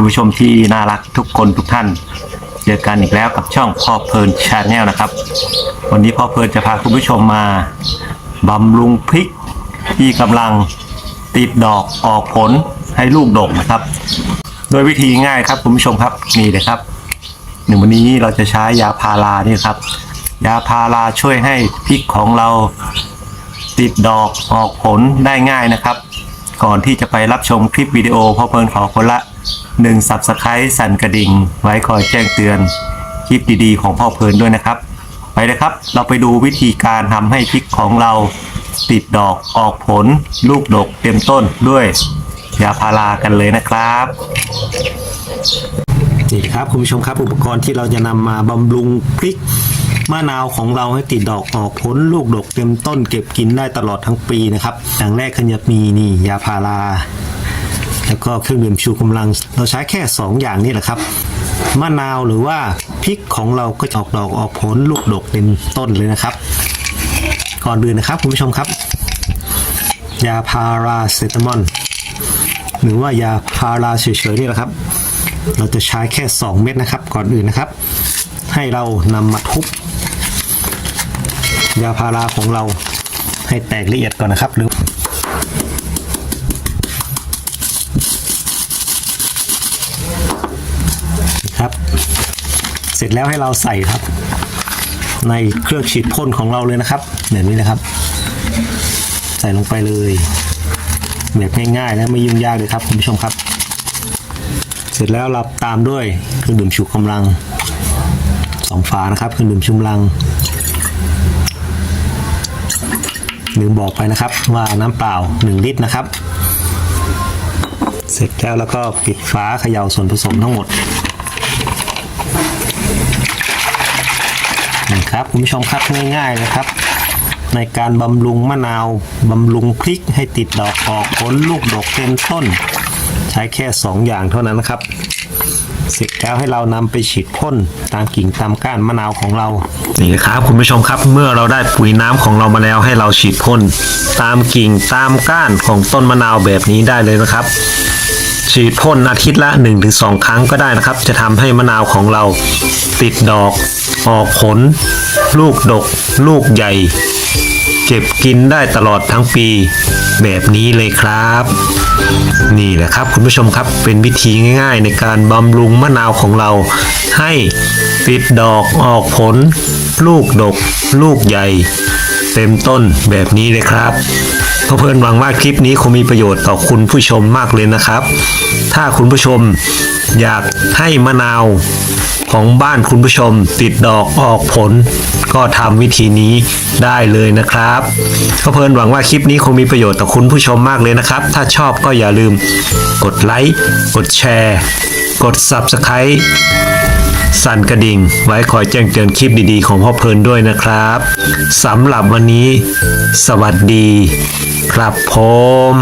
คุณผู้ชมที่น่ารักทุกคนทุกท่าน เจอกันอีกแล้วกับช่องพ่อเพลินชาแนลนะครับ วันนี้พ่อเพลินจะพาคุณผู้ชมมาบำรุงพริกที่กำลังติดดอกออกผลให้ลูกดกนะครับ โดยวิธีง่ายครับคุณผู้ชมครับนี่เลยครับหนึ่งวันนี้เราจะใช้ยาพารานี่ครับ ยาพาราช่วยให้พริกของเราติดดอกออกผลได้ง่ายนะครับ ก่อนที่จะไปรับชมคลิปวิดีโอพ่อเพลินขอคนละ 1 Subscribe สั่นกระดิ่ง ไว้คอยแจ้งเตือนคลิปดีๆ ของพ่อเพลินด้วยนะครับ ไปเลยครับ เราไปดูวิธีการทำให้พริกของเราติดดอกออกผลลูกดกเต็มต้นด้วยยาพารากันเลยนะครับนี่ครับคุณผู้ชมครับอุปกรณ์ที่เราจะนำมาบำรุงพริกมะนาวของเราให้ติดดอกออกผลลูกดกเต็มต้นเก็บกินได้ตลอดทั้งปีนะครับอย่างแรกคือจะมีนี่ยาพารา แล้วก็เครื่องดื่มชูกำลัง เราใช้แค่ 2 อย่างนี่แหละครับมะนาวหรือว่าพริกของเราก็จะออกดอกออกผลลูกดกเต็มต้นเลยนะครับ ก่อนอื่นนะครับคุณผู้ชมครับ ยาพาราเซตามอลหรือว่ายาพาราเฉยๆนี่แหละครับ เราจะใช้แค่ 2 เม็ดนะครับ ก่อนอื่นนะครับ ให้เรานำมาทุบยาพาราของเราให้แตกละเอียดก่อนนะครับ หรือครับ เสร็จแล้วให้เราใส่ครับ ในเครื่องฉีดพ่นของเราเลยนะครับแบบนี้นะครับ ใส่ลงไปเลยแบบง่ายๆและไม่ยุ่งยากเลยครับคุณผู้ชมครับ เสร็จแล้วเราตามด้วยเครื่องดื่มชูกำลังสองฝานะครับเครื่องดื่มชูกำลังลืมบอกไปนะครับว่าน้ำเปล่า 1 ลิตรนะครับ เสร็จแล้วแล้วก็ปิดฝาเขย่าส่วนผสมทั้งหมดนะ ครับคุณผู้ชมครับง่ายๆนะครับ ในการบำรุงมะนาวบำรุงพริกให้ติดดอกออกผลลูกดกเต็มต้น ใช้แค่ 2 อย่างเท่านั้นนะครับเสร็จแล้วให้เรานำไปฉีดพ่นตามกิ่งตามก้านมะนาวของเรา นี่ครับคุณผู้ชมครับเมื่อเราได้ปุ๋ยน้ำของเรามาแล้วให้เราฉีดพ่นตามกิ่งตามก้านของต้นมะนาวแบบนี้ได้เลยนะครับ ฉีดพ่นอาทิตย์ละ 1-2 ครั้งก็ได้นะครับ จะทำให้มะนาวของเราติดดอก ออกผล ลูกดก ลูกใหญ่ เก็บกินได้ตลอดทั้งปีแบบนี้เลยครับ นี่แหละครับคุณผู้ชมครับเป็นวิธีง่าย ๆ ในการบำรุงมะนาวของเรา ให้ติดดอกออกผล ลูกดก ลูกใหญ่ เต็มต้นแบบนี้เลยครับ เพเพื่อนหวังว่าคลิปนี้คงมีประโยชน์ต่อคุณผู้ชมมากเลยนะครับ ถ้าคุณผู้ชมอยากให้มะนาวของบ้านคุณผู้ชมติดดอกออกผล ก็ทำวิธีนี้ได้เลยนะครับก็เพลินหวังว่าคลิปนี้คงมีประโยชน์ต่อคุณผู้ชมมากเลยนะครับ ถ้าชอบก็อย่าลืมกดไลค์กดแชร์ กด Subscribe สั่นกระดิ่ง ไว้คอยแจ้งเตือนคลิปดีๆ ของพ่อเพลินด้วยนะครับสำหรับวันนี้ สวัสดี ครับผม